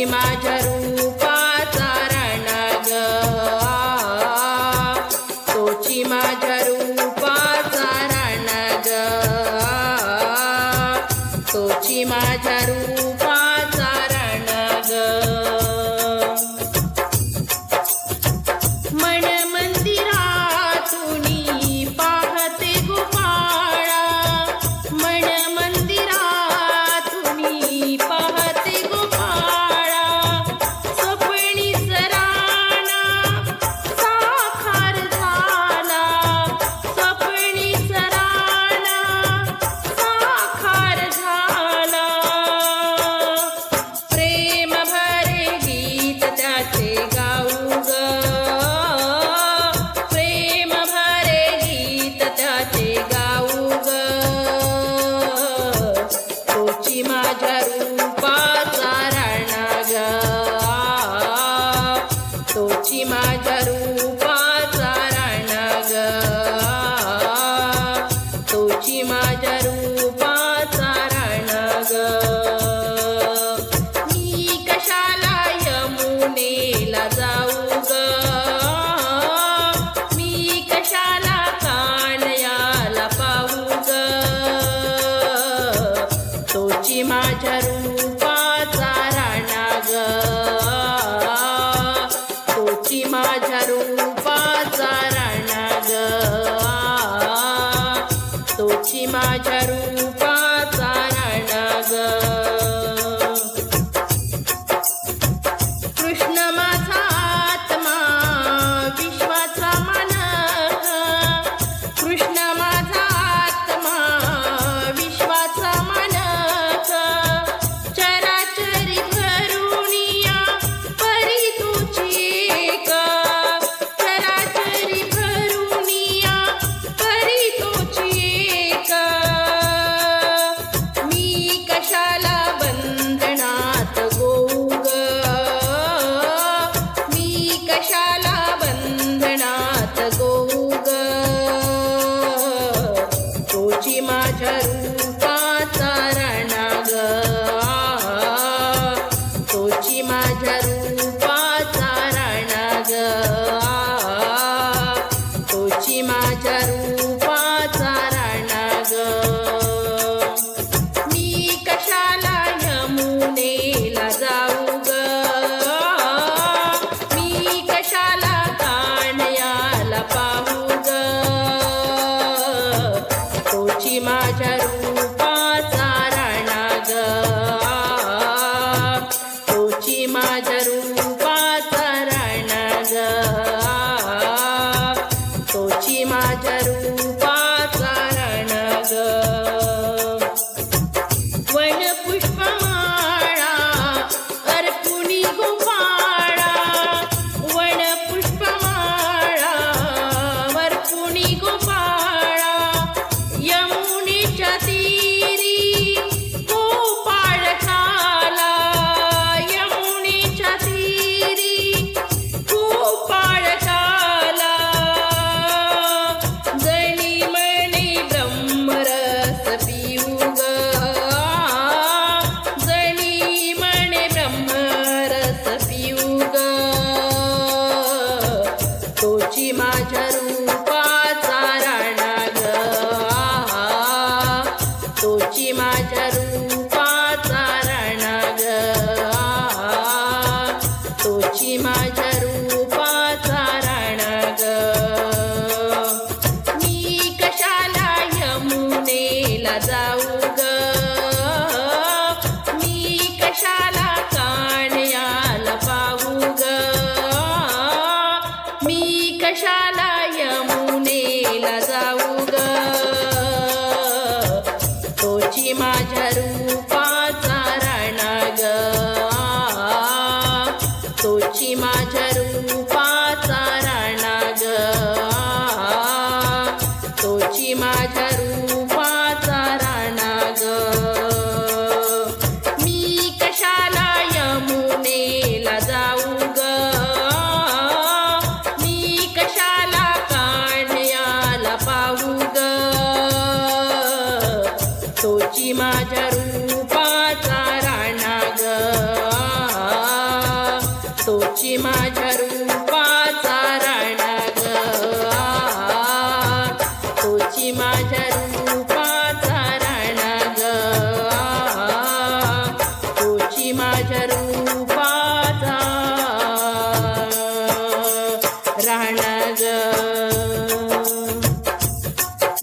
तुझी माझ्या रूपाचा राणा ग तोची माझ्या रूपाचा माझ्या माझ्या रूपाचा राणा माझ्या मी कशाला यमुनेला जाऊ ग? मी कशाला पाहू मी माझ्या रूपाचा राणा ग. तोची माझ्या रूपाचा माझ्या रूपाचा राणा ग. तोची माझ्या रूपाचा राणा ग. तोची माझ्या रूपाचा राणा ग. तोची माझ्या रूपाचा राणा ग.